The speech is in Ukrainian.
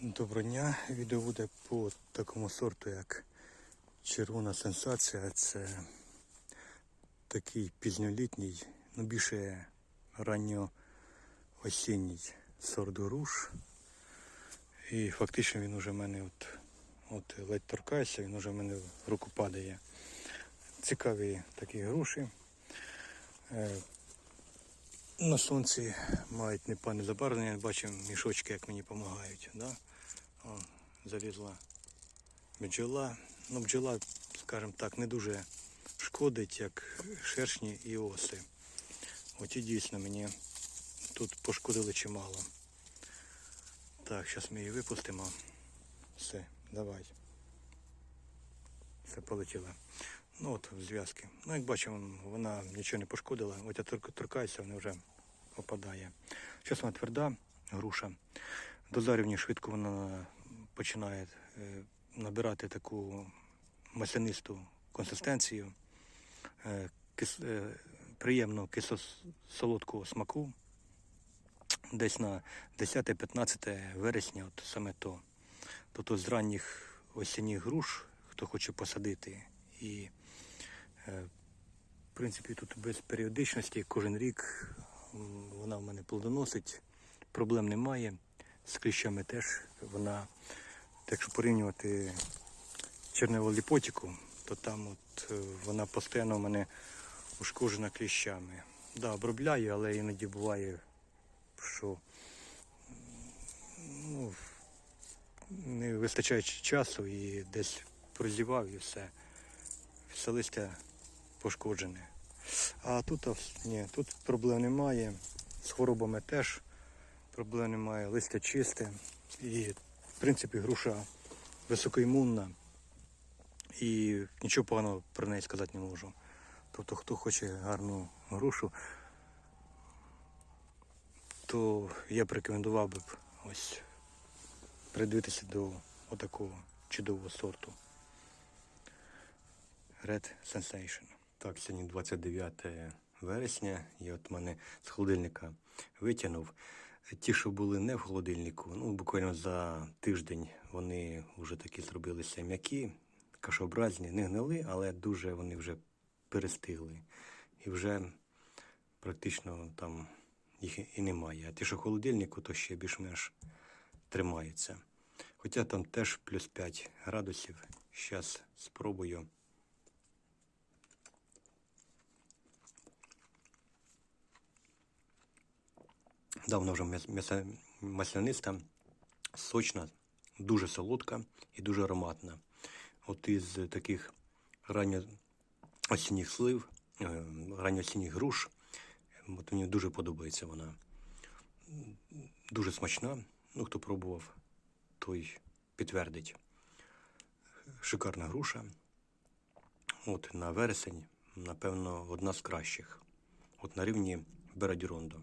Доброго дня. Відео буде по такому сорту, як червона сенсація. Це такий пізньолітній, ну більше ранньоосінній сорт груш. І фактично він уже в мене от, от ледь торкається, він уже в мене в руку падає. Цікаві такі груші. Е, на сонці мають непогане забарвлення, бачимо мішочки, як мені допомагають. Да? О, залізла бджола. Ну, бджола, скажімо так, не дуже шкодить, як шершні і оси. От і дійсно мені тут пошкодили чимало. Так, зараз ми її випустимо. Все, давай. Все полетіло. Ну от зв'язки. Ну, як бачимо, вона нічого не пошкодила. От я торкаюся, вона вже опадає. Зараз вона тверда груша. До зарівні швидко вона починає е, набирати таку маслянисту консистенцію, е, кис, е, приємно кисло-солодкого смаку. Десь на 10-15 вересня, от саме то. Тобто з ранніх осінніх груш, хто хоче посадити, і в принципі тут без періодичності кожен рік вона в мене плодоносить, проблем немає. З кліщами теж вона, якщо порівнювати черневу ліпотіку, то там от е, вона постійно в мене ушкоджена кліщами. Да, обробляю, але іноді буває, що ну, не вистачає часу і десь прозівав і все. Все листя пошкоджене. А тут ні, тут проблем немає. З хворобами теж проблем немає. Листя чисте. І в принципі груша високоімунна. І нічого поганого про неї сказати не можу. Тобто, хто хоче гарну грушу, то я б рекомендував би ось придивитися до отакого чудового сорту. Red Sensation. Так, сьогодні 29 вересня. Я от мене з холодильника витягнув. Ті, що були не в холодильнику, ну буквально за тиждень вони вже такі зробилися м'які, кашообразні, не гнили, але дуже вони вже перестигли. І вже практично там їх і немає. А ті, що в холодильнику, то ще більш-менш тримаються. Хоча там теж плюс 5 градусів. Зараз спробую. Да, вона вже масляниста, сочна, дуже солодка і дуже ароматна. От із таких ранньоосінніх слив, е, ранньоосінніх груш, от мені дуже подобається вона. Дуже смачна. Ну, хто пробував, той підтвердить. Шикарна груша. От на вересень, напевно, одна з кращих. От на рівні Берадірондо.